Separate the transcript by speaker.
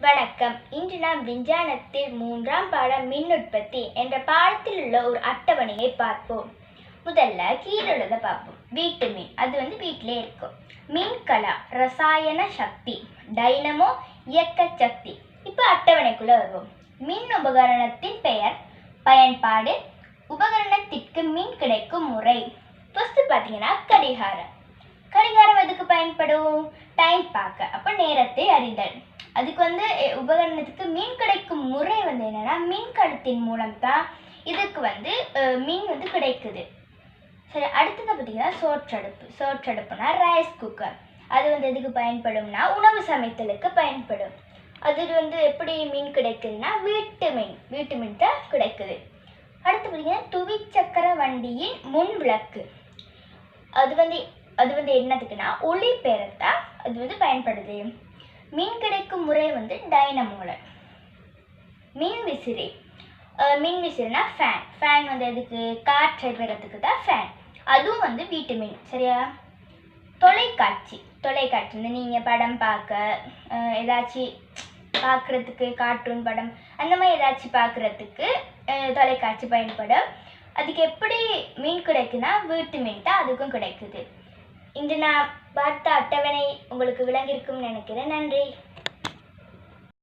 Speaker 1: வணக்கம். இன்று நாம் விஞ்ஞானத்தில் மூன்றாம் பாடம் மின் உற்பத்தி என்ற பாடத்தில் உள்ள ஒரு அட்டவணையை பார்ப்போம். முதல்ல கீழே உள்ளதை பார்ப்போம். வீட்டு மின். அது வந்து வீட்டிலே இருக்கும். மின்கலா ரசாயன சக்தி டைனமோ இயக்க சக்தி. இப்போ அட்டவணைக்குள்ள வருவோம். மின் உபகரணத்தின் பெயர் பயன்பாடு உபகரணத்திற்கு மின் கிடைக்கும் முறை. ஃபஸ்ட்டு பார்த்தீங்கன்னா கடிகாரம். கடிகாரம் எதுக்கு பயன்படும்? டைம் பார்க்க. அப்போ நேரத்தை அறிதல். அதுக்கு வந்து உபகரணத்துக்கு மீன் கிடைக்கும் முறை வந்து என்னென்னா மீன் கடத்தின் மூலம் தான் இதுக்கு வந்து மீன் வந்து கிடைக்குது. சரி அடுத்தது பார்த்தீங்கன்னா சோற்றடுப்பு. சோற்றடுப்புனா ரைஸ் குக்கர் அது வந்து எதுக்கு பயன்படும்னா உணவு சமைத்தலுக்கு பயன்படும். அது வந்து எப்படி மீன் கிடைக்குதுன்னா வீட்டு மீன். வீட்டு மீன் தான் கிடைக்குது. அடுத்து பார்த்தீங்கன்னா துவிச்சக்கர வண்டியின் முன் விளக்கு. அது வந்து அது வந்து என்னதுக்குன்னா ஒளி பெறத்தான் அது வந்து பயன்படுது. மீன் கிடைக்கும் முறை வந்து டைனமோல. மின் விசிறி. அஹ் மின் விசிறினா ஃபேன். ஃபேன் வந்து எதுக்கு? காற்றை பெறத்துக்கு தான் ஃபேன். அதுவும் வந்து வீட்டு மீன். சரியா? தொலைக்காட்சி. தொலைக்காட்சி வந்து நீங்கள் படம் பார்க்க ஏதாச்சும் பார்க்குறதுக்கு கார்ட்டூன் படம் அந்த மாதிரி ஏதாச்சும் பார்க்குறதுக்கு தொலைக்காட்சி பயன்படும். அதுக்கு எப்படி மீன் கிடைக்குன்னா வீட்டு மீன் தான் அதுக்கும் கிடைக்குது. இன்று நான் பார்த்த அட்டவணை உங்களுக்கு விளங்கியிருக்கும் நினைக்கிறேன். நன்றி.